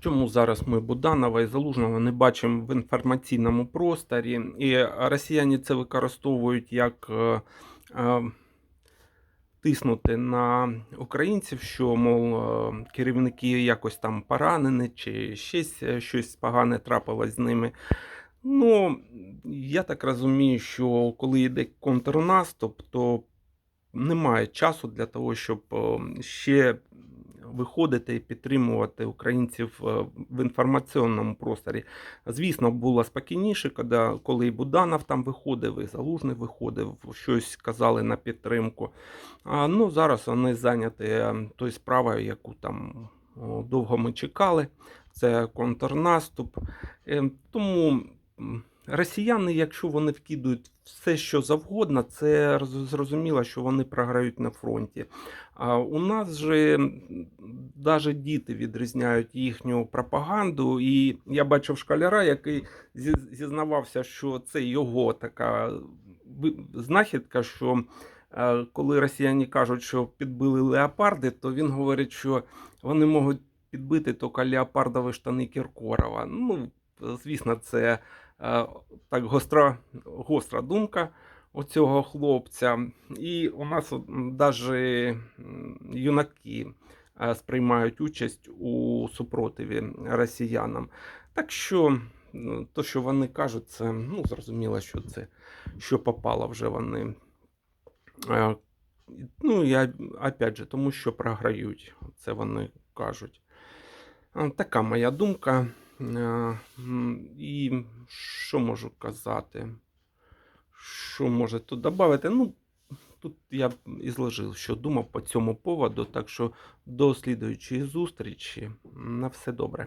Чому зараз ми Буданова і Залужного не бачимо в інформаційному просторі, і росіяни це використовують як е, е, тиснути на українців, що, мов, е, керівники якось там поранені, чи ще с- щось погане трапилось з ними. Ну, я так розумію, що коли йде контрнаступ, то немає часу для того, щоб ще виходити і підтримувати українців е, в інформаційному просторі. Звісно, було спокійніше, коли, і Буданов там виходив, і Залужний виходив, щось казали на підтримку. А, ну, зараз вони зайняті е, тою справою, яку там довго ми чекали. Це контрнаступ. Е, Тому росіяни, якщо вони вкидують все, що завгодно, це зрозуміло, що вони програють на фронті. А у нас же навіть діти відрізняють їхню пропаганду. І я бачив школяра, який зізнавався, що це його така знахідка, що е, коли росіяни кажуть, що підбили леопарди, то він говорить, що вони можуть підбити тільки леопардові штани Кіркорова. Ну, звісно, це е, так гостра, гостра думка у цього хлопця. І у нас навіть юнаки сприймають участь у супротиві росіянам. Так що, ну, то, що вони кажуть, це ну, зрозуміло, що це що попало вже вони. Е, Ну, і опять же, тому що програють, це вони кажуть. Така моя думка. Е, І що можу казати? Що може тут додати? Ну, тут я і зложив, що думав по цьому поводу. Так що до слідуючої зустрічі. На все добре.